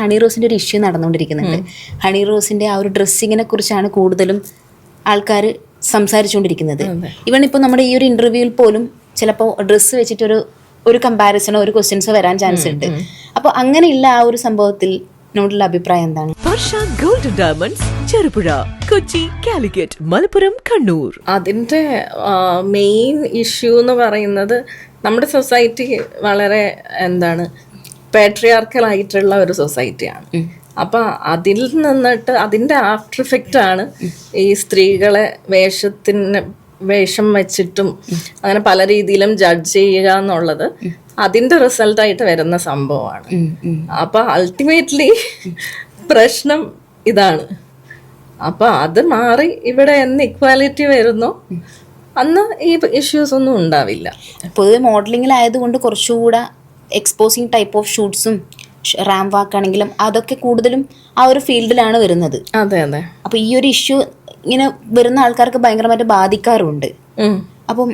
Honey റോസിന്റെ ഒരു issue നടന്നുകൊണ്ടിരിക്കുന്നുണ്ട്. Honey റോസിന്റെ ആ ഒരു ഡ്രസ്സിങ്ങിനെ കുറിച്ചാണ് കൂടുതലും ആൾക്കാർ സംസാരിച്ചുകൊണ്ടിരിക്കുന്നത്. ഇവൺ ഇപ്പോൾ നമ്മുടെ ഈ ഒരു ഇന്റർവ്യൂവിൽ പോലും ചിലപ്പോൾ ഡ്രസ്സ് വെച്ചിട്ടൊരു ഒരു കമ്പാരിസണോ ഒരു ക്വസ്റ്റ്യൻസോ വരാൻ ചാൻസ് ഉണ്ട്. അപ്പോൾ അങ്ങനെയുള്ള ആ ഒരു സംഭവത്തിൽ നോടുള്ള അഭിപ്രായം എന്താണ്? Varsha golden diamonds Cherupuzha Kochi Calicut Malappuram Kannur. അതിന്റെ മെയിൻ ഇഷ്യൂ എന്ന് പറയുന്നത് നമ്മുടെ സൊസൈറ്റി വളരെ എന്താണ് പാട്രിയാർക്കൽ ആയിട്ടുള്ള ഒരു സൊസൈറ്റിയാണ് അപ്പം അതിൽ നിന്നിട്ട് അതിന്റെ ആഫ്റ്റർ ഇഫക്റ്റ് ആണ് ഈ സ്ത്രീകളെ വേഷത്തിന് വേഷം വെച്ചിട്ടും അങ്ങനെ പല രീതിയിലും ജഡ്ജ് ചെയ്യുക എന്നുള്ളത് അതിന്റെ റിസൾട്ടായിട്ട് വരുന്ന സംഭവമാണ്. അപ്പം അൾട്ടിമേറ്റ്ലി പ്രശ്നം ഇതാണ്. അപ്പൊ അത് മാറി ഇവിടെ എന്ന് ഇക്വാലിറ്റി വരുന്നു. അന്ന് ഈ ഇഷ്യൂസ് ഒന്നും ഉണ്ടാവില്ല. പൊതുവെ മോഡലിംഗിലായതുകൊണ്ട് കുറച്ചുകൂടെ എക്സ്പോസിങ് ടൈപ്പ് ഓഫ് ഷൂട്ട്സും റാം വാക്ക് ആണെങ്കിലും അതൊക്കെ കൂടുതലും ആ ഒരു ഫീൽഡിലാണ് വരുന്നത്. അതെ അതെ. അപ്പൊ ഈ ഒരു ഇഷ്യൂ ഇങ്ങനെ വരുന്ന ആൾക്കാർക്ക് ഭയങ്കരമായിട്ട് ബാധിക്കാറുണ്ട്. അപ്പം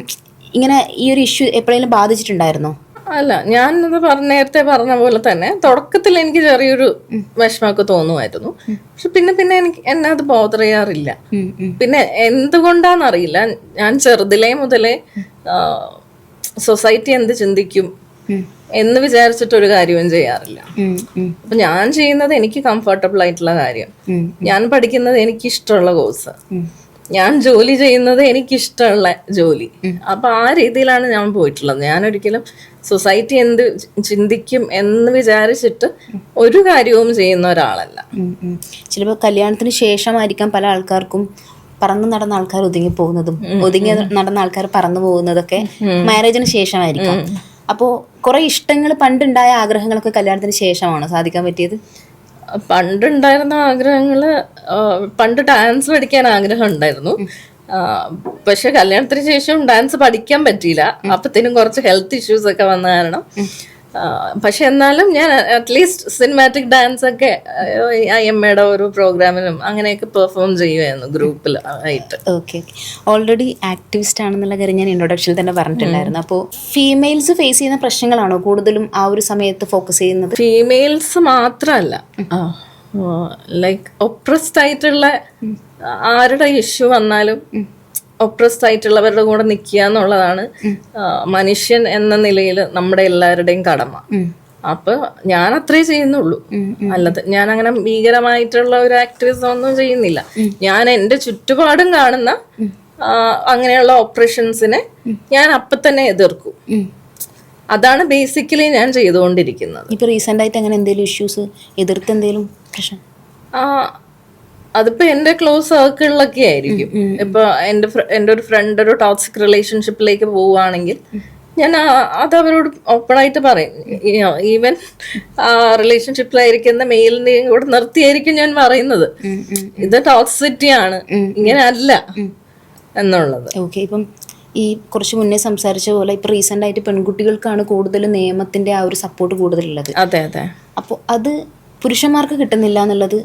ഇങ്ങനെ ഈ ഒരു ഇഷ്യൂ എപ്പോഴെങ്കിലും ബാധിച്ചിട്ടുണ്ടായിരുന്നോ? അല്ല ഞാൻ അത് പറഞ്ഞ നേരത്തെ പറഞ്ഞ പോലെ തന്നെ തുടക്കത്തിൽ എനിക്ക് ചെറിയൊരു വിഷമമൊക്കെ തോന്നുമായിരുന്നു. പക്ഷെ പിന്നെ പിന്നെ എനിക്ക് എന്നെ അത് ബോധർ ചെയ്യാറില്ല. പിന്നെ എന്തുകൊണ്ടാന്നറിയില്ല ഞാൻ ചെറുതിലേ മുതലേ സൊസൈറ്റി എന്ത് ചിന്തിക്കും? എന്ന് വിചാരിച്ചിട്ട് ഒരു കാര്യവും ചെയ്യാറില്ല. അപ്പൊ ഞാൻ ചെയ്യുന്നത് എനിക്ക് കംഫർട്ടബിൾ ആയിട്ടുള്ള കാര്യം. ഞാൻ പഠിക്കുന്നത് എനിക്ക് ഇഷ്ടമുള്ള കോഴ്സ് ഞാൻ ജോലി ചെയ്യുന്നത് എനിക്ക് ഇഷ്ടമുള്ള ജോലി അപ്പൊ ആ രീതിയിലാണ് ഞാൻ പോയിട്ടുള്ളത്. ഞാൻ ഒരിക്കലും സൊസൈറ്റി എന്ത് ചിന്തിക്കും എന്ന് വിചാരിച്ചിട്ട് ഒരു കാര്യവും ചെയ്യുന്ന ഒരാളല്ല. ചിലപ്പോൾ കല്യാണത്തിന് ശേഷമായിരിക്കാം പല ആൾക്കാർക്കും പറന്ന് നടന്ന ആൾക്കാർ ഒതുങ്ങി പോകുന്നതും ഒതുങ്ങി നടന്ന ആൾക്കാർ പറന്നു പോകുന്നതൊക്കെ മാരേജിന് ശേഷമായിരിക്കാം. അപ്പോൾ കുറേ ഇഷ്ടങ്ങൾ പണ്ടുണ്ടായ ആഗ്രഹങ്ങളൊക്കെ കല്യാണത്തിന് ശേഷമാണോ സാധിക്കാൻ പറ്റിയത്? പണ്ടുണ്ടായിരുന്ന ആഗ്രഹങ്ങൾ പണ്ട് ഡാൻസ് പഠിക്കാൻ ആഗ്രഹം ഉണ്ടായിരുന്നു. പക്ഷെ കല്യാണത്തിന് ശേഷം ഡാൻസ് പഠിക്കാൻ പറ്റിയില്ല. അപ്പത്തേനും കുറച്ച് ഹെൽത്ത് ഇഷ്യൂസ് ഒക്കെ വന്ന കാരണം പക്ഷെ എന്നാലും ഞാൻ അറ്റ്ലീസ്റ്റ് സിനിമാറ്റിക് ഡാൻസ് ഒക്കെ ഐ ഒരു പ്രോഗ്രാമിനും അങ്ങനെയൊക്കെ പെർഫോം ചെയ്യുമായിരുന്നു ഗ്രൂപ്പിൽ ആയിട്ട്. ഓക്കെ ഓക്കെ ഓൾറെഡി ആക്ടിവിസ്റ്റ് ആണെന്നുള്ള കാര്യം ഞാൻ ഇൻട്രൊഡക്ഷനിൽ തന്നെ പറഞ്ഞിട്ടുണ്ടായിരുന്നു. അപ്പോൾ ഫീമെയിൽസ് ഫേസ് ചെയ്യുന്ന പ്രശ്നങ്ങളാണോ കൂടുതലും ആ ഒരു സമയത്ത് ഫോക്കസ് ചെയ്യുന്നത്? ഫീമെയിൽസ് മാത്രമല്ല ലൈക്ക് ഒപ്രസ്ഡ് ആയിട്ടുള്ള ആരുടെ ഇഷ്യൂ വന്നാലും ഒപ്രസ്ഡ് ആയിട്ടുള്ളവരുടെ കൂടെ നിൽക്കുക എന്നുള്ളതാണ് മനുഷ്യൻ എന്ന നിലയിൽ നമ്മുടെ എല്ലാവരുടെയും കടമ. അപ്പൊ ഞാൻ അത്രേ ചെയ്യുന്നുള്ളൂ. അല്ലാതെ ഞാൻ അങ്ങനെ ഭീകരമായിട്ടുള്ള ഒരു ആക്ടിവിസം ഒന്നും ചെയ്യുന്നില്ല. ഞാൻ എന്റെ ചുറ്റുപാടും കാണുന്ന അങ്ങനെയുള്ള ഓപ്പറേഷൻസിനെ ഞാൻ അപ്പൊ തന്നെ എതിർക്കും. അതാണ് ബേസിക്കലി ഞാൻ ചെയ്തുകൊണ്ടിരിക്കുന്നത്. ഇപ്പൊ റീസെന്റ് ആയിട്ട് അങ്ങനെ എന്തെങ്കിലും ഇഷ്യൂസ് എതിർത്ത് എന്തെങ്കിലും പ്രശ്നം? അതിപ്പോ എന്റെ ക്ലോസ് സർക്കിളിലൊക്കെ ആയിരിക്കും. ഇപ്പൊ എന്റെ എന്റെ ഒരു ഫ്രണ്ട് ഒരു ടോക്സിക് റിലേഷൻഷിപ്പിലേക്ക് പോവുകയാണെങ്കിൽ ഞാൻ അത് അവരോട് ഓപ്പൺ ആയിട്ട് പറയും. ഈവൻ ആ റിലേഷൻഷിപ്പിലായിരിക്കുന്ന മെയിലിനെയും കൂടെ നിർത്തിയായിരിക്കും ഞാൻ പറയുന്നത്. ഇത് ടോക്സിറ്റി ആണ്. ഇങ്ങനെ അല്ല എന്നുള്ളത്. ഓക്കെ ഇപ്പം ഈ കുറച്ച് മുന്നേ സംസാരിച്ച പോലെ ഇപ്പൊ റീസെന്റ് ആയിട്ട് പെൺകുട്ടികൾക്കാണ് കൂടുതൽ നിയമത്തിന്റെ ആ ഒരു സപ്പോർട്ട് കൂടുതലുള്ളത്. അതെ അതെ. അപ്പോൾ അത് പുരുഷന്മാർക്ക് കിട്ടുന്നില്ല എന്നുള്ളത്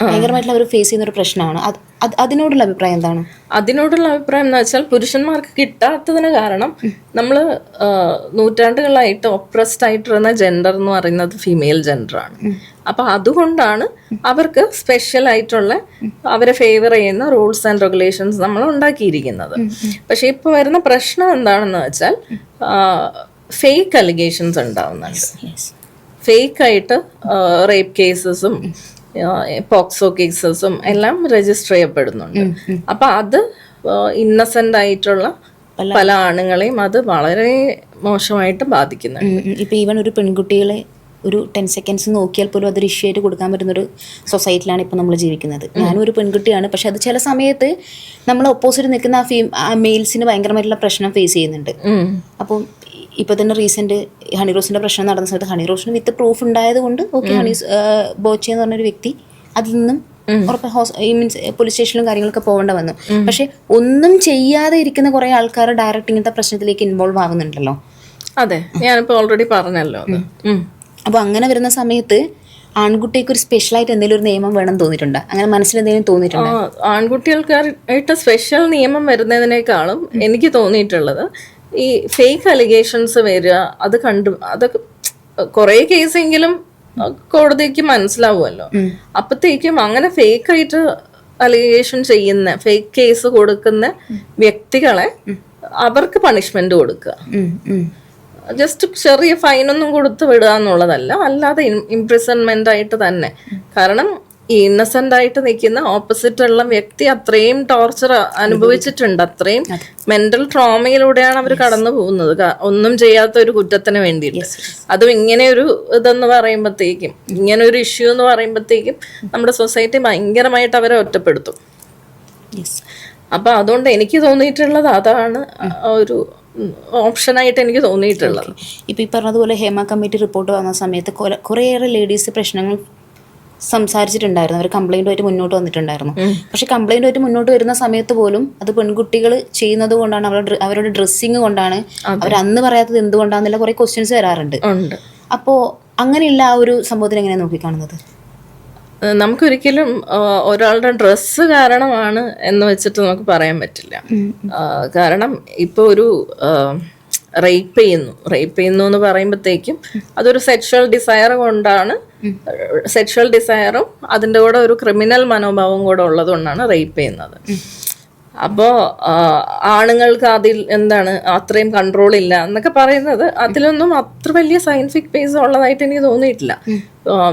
ഭയങ്കരമായിട്ടുള്ള അവർ ഫേസ് ചെയ്യുന്ന ഒരു പ്രശ്നമാണ്. അത് അത് അതിനോടുള്ള അഭിപ്രായം എന്താണ്? അതിനോടുള്ള അഭിപ്രായം എന്ന് വെച്ചാൽ പുരുഷന്മാർക്ക് കിട്ടാത്തതിന് കാരണം നമ്മൾ നൂറ്റാണ്ടുകളായിട്ട് ഒപ്രസ്ഡ് ആയിട്ടിരുന്ന ജെൻഡർ എന്ന് പറയുന്നത് ഫീമെയിൽ ജെൻഡറാണ് അപ്പൊ അതുകൊണ്ടാണ് അവർക്ക് സ്പെഷ്യൽ ആയിട്ടുള്ള അവരെ ഫേവർ ചെയ്യുന്ന റൂൾസ് ആൻഡ് റെഗുലേഷൻസ് നമ്മൾ ഉണ്ടാക്കിയിരിക്കുന്നത്. പക്ഷെ ഇപ്പൊ വരുന്ന പ്രശ്നം എന്താണെന്ന് വെച്ചാൽ ഫേക്ക് അലിഗേഷൻസ് ഉണ്ടാവുന്നുണ്ട്. ഫേക്ക് ആയിട്ട് റേപ്പ് കേസസും പോക്സോ കേസസും എല്ലാം രജിസ്റ്റർ ചെയ്യപ്പെടുന്നുണ്ട്. അപ്പൊ അത് ഇന്നസെന്റ് ആയിട്ടുള്ള പല ആണുങ്ങളെയും അത് വളരെ മോശമായിട്ട് ബാധിക്കുന്നുണ്ട്. ഇപ്പൊ ഈവൻ ഒരു പെൺകുട്ടികളെ ഒരു ടെൻ സെക്കൻഡ്സ് നോക്കിയാൽ പോലും അതൊരു ഇഷ്യൂ ആയിട്ട് കൊടുക്കാൻ പറ്റുന്നൊരു സൊസൈറ്റിയിലാണ് ഇപ്പോൾ നമ്മൾ ജീവിക്കുന്നത്. ഞാനും ഒരു പെൺകുട്ടിയാണ്. പക്ഷെ അത് ചില സമയത്ത് നമ്മൾ ഒപ്പോസിറ്റ് നിൽക്കുന്ന ആ ഫീ ആ മെയിൽസിന് ഭയങ്കരമായിട്ടുള്ള പ്രശ്നം ഫേസ് ചെയ്യുന്നുണ്ട്. അപ്പം ഇപ്പോൾ തന്നെ റീസെന്റ് ഹണി റോസിന്റെ പ്രശ്നം നടന്ന സമയത്ത് ഹണി റോസിന് വിത്ത് പ്രൂഫ് ഉണ്ടായതുകൊണ്ട് ഓക്കെ ഹണി ബോച്ചെ എന്ന് പറഞ്ഞൊരു വ്യക്തി അതിൽ നിന്നും ഉറപ്പ് മീൻസ് പോലീസ് സ്റ്റേഷനിലും കാര്യങ്ങളൊക്കെ പോകേണ്ട വന്നു. പക്ഷെ ഒന്നും ചെയ്യാതെ ഇരിക്കുന്ന കുറെ ആൾക്കാർ ഡയറക്റ്റ് ഇങ്ങനത്തെ പ്രശ്നത്തിലേക്ക് ഇൻവോൾവ് ആവുന്നുണ്ടല്ലോ. അതെ ഞാനിപ്പോൾ ഓൾറെഡി പറഞ്ഞല്ലോ അപ്പോൾ അങ്ങനെ വരുന്ന സമയത്ത് ആൺകുട്ടിക്ക് ഒരു സ്പെഷ്യൽ ആയിട്ട് എന്തെങ്കിലും ഒരു നിയമം വേണം തോന്നിയിട്ടുണ്ട്? അങ്ങനെ മനസ്സിൽ എന്തെങ്കിലും തോന്നിയിട്ടുണ്ട്? ആൺകുട്ടികൾക്കായിട്ട് സ്പെഷ്യൽ നിയമം വരുന്നതിനേക്കാളും എനിക്ക് തോന്നിയിട്ടുള്ളത് ഈ ഫേക്ക് അലിഗേഷൻസ് വരിക അത് കണ്ടു അതൊക്കെ കുറേ കേസെങ്കിലും കോടതിക്ക് മനസ്സിലാവുമല്ലോ. അപ്പത്തേക്കും അങ്ങനെ ഫേക്ക് ആയിട്ട് അലിഗേഷൻ ചെയ്യുന്ന ഫേക്ക് കേസ് കൊടുക്കുന്ന വ്യക്തികളെ അവർക്ക് പണിഷ്മെന്റ് കൊടുക്കുക. ജസ്റ്റ് ചെറിയ ഫൈനൊന്നും കൊടുത്ത് വിടുക എന്നുള്ളതല്ല അല്ലാതെ ഇംപ്രിസൺമെന്റ് ആയിട്ട് തന്നെ. കാരണം ഇന്നസെന്റ് ആയിട്ട് നിൽക്കുന്ന ഓപ്പോസിറ്റ് ഉള്ള വ്യക്തി അത്രയും ടോർച്ചർ അനുഭവിച്ചിട്ടുണ്ട്. അത്രയും മെന്റൽ ട്രോമയിലൂടെയാണ് അവർ കടന്നു പോകുന്നത്. ഒന്നും ചെയ്യാത്ത ഒരു കുറ്റത്തിന് വേണ്ടിയിട്ട്. അതും ഇങ്ങനെ ഒരു ഇതെന്ന് പറയുമ്പോഴത്തേക്കും ഇങ്ങനെ ഒരു ഇഷ്യൂ എന്ന് പറയുമ്പോഴത്തേക്കും നമ്മുടെ സൊസൈറ്റി ഭയങ്കരമായിട്ട് അവരെ ഒറ്റപ്പെടുത്തും. അപ്പൊ അതുകൊണ്ട് എനിക്ക് തോന്നിയിട്ടുള്ളത് അതാണ് ഒരു ഓപ്ഷനായിട്ട് എനിക്ക് തോന്നിയിട്ടുള്ളത്. ഇപ്പൊ ഈ പറഞ്ഞതുപോലെ ഹേമ കമ്മിറ്റി റിപ്പോർട്ട് വന്ന സമയത്ത് കുറെ- കുറേയേറെ ലേഡീസ് പ്രശ്നങ്ങൾ സംസാരിച്ചിട്ടുണ്ടായിരുന്നു. അവർ കംപ്ലൈന്റുമായിട്ട് മുന്നോട്ട് വന്നിട്ടുണ്ടായിരുന്നു. പക്ഷെ കംപ്ലൈന്റുമായിട്ട് മുന്നോട്ട് വരുന്ന സമയത്ത് പോലും അത് പെൺകുട്ടികൾ ചെയ്യുന്നത് കൊണ്ടാണ് അവരുടെ അവരുടെ ഡ്രസ്സിങ് കൊണ്ടാണ് അവർ അന്ന് പറയാത്തത് എന്തുകൊണ്ടാണെന്നുള്ള കുറെ ക്വസ്റ്റ്യൻസ് വരാറുണ്ട്. അപ്പോൾ അങ്ങനെയുള്ള ആ ഒരു സംഭവത്തിന് എങ്ങനെയാണ് നോക്കിക്കാണുന്നത്? നമുക്കൊരിക്കലും ഒരാളുടെ ഡ്രസ്സ് കാരണമാണ് എന്ന് വെച്ചിട്ട് നമുക്ക് പറയാൻ പറ്റില്ല. കാരണം ഇപ്പോൾ ഒരു റേപ്പ് ചെയ്യുന്നു. റേപ്പ് ചെയ്യുന്നു എന്ന് പറയുമ്പോഴത്തേക്കും അതൊരു സെക്ഷൽ ഡിസയർ കൊണ്ടാണ് സെക്ഷൽ ഡിസയറും അതിന്റെ കൂടെ ഒരു ക്രിമിനൽ മനോഭാവം കൂടെ ഉള്ളത് കൊണ്ടാണ് റേപ്പ് ചെയ്യുന്നത്. അപ്പോ ആണുങ്ങൾക്ക് അതിൽ എന്താണ് അത്രയും കൺട്രോൾ ഇല്ല എന്നൊക്കെ പറയുന്നത് അതിലൊന്നും അത്ര വലിയ സയന്റിഫിക് ബേസ് ഉള്ളതായിട്ട് എനിക്ക് തോന്നിയിട്ടില്ല.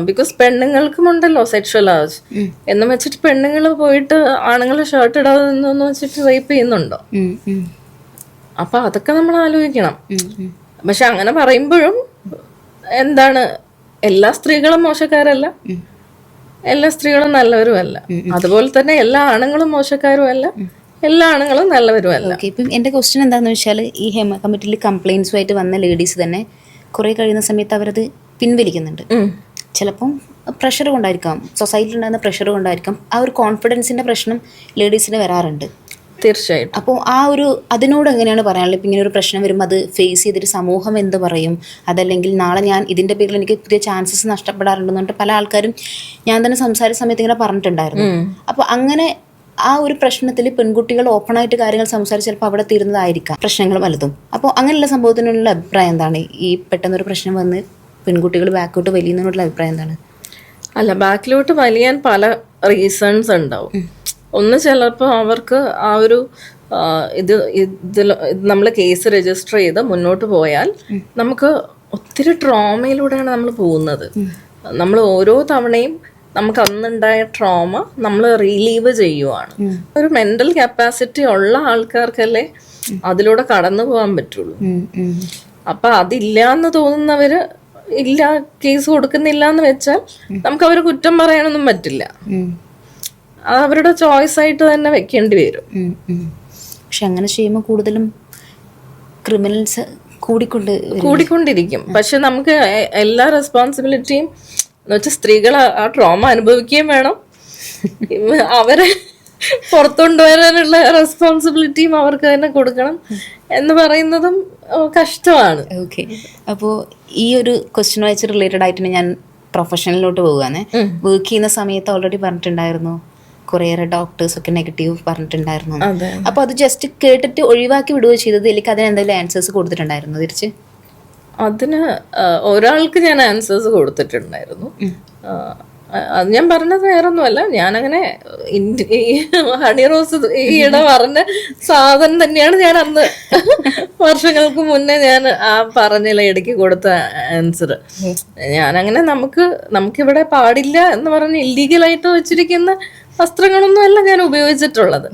ബിക്കോസ് പെണ്ണുങ്ങൾക്കും ഉണ്ടല്ലോ സെക്ഷൽ ആർജ് എന്ന് വെച്ചിട്ട് പെണ്ണുങ്ങൾ പോയിട്ട് ആണുങ്ങൾ ഷർട്ട് ഇടാതെ വെച്ചിട്ട് റേപ്പ് ചെയ്യുന്നുണ്ടോ? അപ്പൊ അതൊക്കെ നമ്മൾ ആലോചിക്കണം. പക്ഷെ അങ്ങനെ പറയുമ്പോഴും എന്താണ് എല്ലാ സ്ത്രീകളും മോശക്കാരല്ല. എല്ലാ സ്ത്രീകളും നല്ലവരും അല്ല അതുപോലെ തന്നെ എല്ലാ ആണുങ്ങളും മോശക്കാരും അല്ല എല്ലാ ആണുങ്ങളും നല്ലവരും അല്ല ഇപ്പം എന്റെ ക്വസ്റ്റ്യൻ എന്താണെന്ന് വെച്ചാൽ ഈ ഹേമ കമ്മിറ്റിയിൽ കംപ്ലൈൻസുമായിട്ട് വന്ന ലേഡീസ് തന്നെ കുറെ കഴിയുന്ന സമയത്ത് അവരത് പിൻവലിക്കുന്നുണ്ട്. ചിലപ്പം പ്രഷർ കൊണ്ടായിരിക്കാം സൊസൈറ്റിയിൽ ഉണ്ടാകുന്ന പ്രഷർ കൊണ്ടായിരിക്കാം ആ ഒരു കോൺഫിഡൻസിന്റെ പ്രശ്നം ലേഡീസിന് വരാറുണ്ട്. തീർച്ചയായിട്ടും. അപ്പോൾ ആ ഒരു അതിനോട് എങ്ങനെയാണ് പറയാനുള്ളത്? ഇപ്പം ഇങ്ങനെ ഒരു പ്രശ്നം വരുമ്പോൾ അത് ഫേസ് ചെയ്തിട്ട് സമൂഹം എന്ത് പറയും? അതല്ലെങ്കിൽ നാളെ ഞാൻ ഇതിന്റെ പേരിൽ എനിക്ക് പുതിയ ചാൻസസ് നഷ്ടപ്പെടാറുണ്ടെന്ന് പറഞ്ഞിട്ട് പല ആൾക്കാരും ഞാൻ തന്നെ സംസാരിച്ച സമയത്ത് ഇങ്ങനെ പറഞ്ഞിട്ടുണ്ടായിരുന്നു. അപ്പോൾ അങ്ങനെ ആ ഒരു പ്രശ്നത്തിൽ പെൺകുട്ടികൾ ഓപ്പൺ ആയിട്ട് കാര്യങ്ങൾ സംസാരിച്ച് ചിലപ്പോൾ അവിടെ തീരുന്നതായിരിക്കാം. പ്രശ്നങ്ങൾ വലുതും. അപ്പോൾ അങ്ങനെയുള്ള സംഭവത്തിനുള്ള അഭിപ്രായം എന്താണ്? ഈ പെട്ടെന്നൊരു പ്രശ്നം വന്ന് പെൺകുട്ടികൾ ബാക്കോട്ട് വലിയുന്നതിനുള്ള അഭിപ്രായം എന്താണ്? അല്ല ബാക്കിലോട്ട് വലിയാൻ പല റീസൺസ് ഉണ്ടാവും. ഒന്ന് ചിലപ്പോൾ അവർക്ക് ആ ഒരു ഇത് ഇതിൽ നമ്മൾ കേസ് രജിസ്റ്റർ ചെയ്ത് മുന്നോട്ട് പോയാൽ നമുക്ക് ഒത്തിരി ട്രോമയിലൂടെയാണ് നമ്മൾ പോകുന്നത്. നമ്മൾ ഓരോ തവണയും നമുക്ക് അന്നുണ്ടായ ട്രോമ നമ്മൾ റിലീവ് ചെയ്യുവാണ്. ഒരു മെന്റൽ കപ്പാസിറ്റി ഉള്ള ആൾക്കാർക്കല്ലേ അതിലൂടെ കടന്നു പോകാൻ പറ്റുള്ളൂ. അപ്പൊ അതില്ല എന്ന് തോന്നുന്നവര് ഇല്ല കേസ് കൊടുക്കുന്നില്ല എന്ന് വെച്ചാൽ നമുക്ക് അവർ കുറ്റം പറയാനൊന്നും പറ്റില്ല. അവരുടെ ചോയ്സ് ആയിട്ട് തന്നെ വെക്കേണ്ടി വരും. പക്ഷെ അങ്ങനെ ചെയ്യുമ്പോൾ കൂടുതലും ക്രിമിനൽസ് കൂടിക്കൊണ്ട്. കൂടിക്കൊണ്ടിരിക്കും. പക്ഷെ നമുക്ക് എല്ലാ റെസ്പോൺസിബിലിറ്റിയും എന്ന് വെച്ചാൽ സ്ത്രീകൾ ആ- ട്രോമ അനുഭവിക്കുകയും വേണം. അവരെ പുറത്തുകൊണ്ടുവരാനുള്ള റെസ്പോൺസിബിലിറ്റിയും അവർക്ക് തന്നെ കൊടുക്കണം എന്ന് പറയുന്നതും കഷ്ടമാണ്. ഓക്കെ അപ്പോൾ ഈ ഒരു ക്വസ്റ്റ്യൻ വെച്ച് റിലേറ്റഡ് ആയിട്ട് ഞാൻ പ്രൊഫഷണലിലോട്ട് പോവുകയാണ് വർക്ക് ചെയ്യുന്ന സമയത്ത് ഓൾറെഡി പറഞ്ഞിട്ടുണ്ടായിരുന്നു. കുറേയേറെ ഡോക്ടേഴ്സ് ഒക്കെ നെഗറ്റീവ് പറഞ്ഞിട്ടുണ്ടായിരുന്നു. അപ്പൊ അപ്പോൾ അത് ജസ്റ്റ് കേട്ടിട്ട് ഒഴിവാക്കി വിടുകയോ ചെയ്തത് എനിക്ക് അതിന് എന്തെങ്കിലും ആൻസേഴ്സ് കൊടുത്തിട്ടുണ്ടായിരുന്നു തിരിച്ച്? അതിന് ഒരാൾക്ക് ഞാൻ ആൻസേഴ്സ് കൊടുത്തിട്ടുണ്ടായിരുന്നു. അത് ഞാൻ പറഞ്ഞത് വേറൊന്നുമല്ല. ഞാനങ്ങനെ ഹണി റോസ് ഈയിടെ പറഞ്ഞ സാധനം തന്നെയാണ് ഞാൻ അന്ന് വർഷങ്ങൾക്ക് മുന്നേ ഞാൻ ആ പറഞ്ഞില്ല ഇടയ്ക്ക് കൊടുത്ത ആൻസർ ഞാനങ്ങനെ നമുക്ക് നമുക്കിവിടെ പാടില്ല എന്ന് പറഞ്ഞ് ഇല്ലീഗലായിട്ട് വെച്ചിരിക്കുന്ന വസ്ത്രങ്ങളൊന്നും അല്ല ഞാൻ ഉപയോഗിച്ചിട്ടുള്ളത്.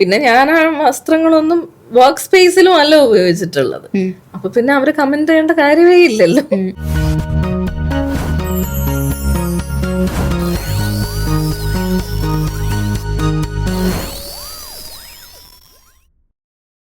പിന്നെ ഞാൻ ആ വസ്ത്രങ്ങളൊന്നും വർക്ക് സ്പേസിലും അല്ല ഉപയോഗിച്ചിട്ടുള്ളത്. അപ്പൊ പിന്നെ അവർ കമന്റ് ചെയ്യേണ്ട കാര്യമേ ഇല്ലല്ലോ.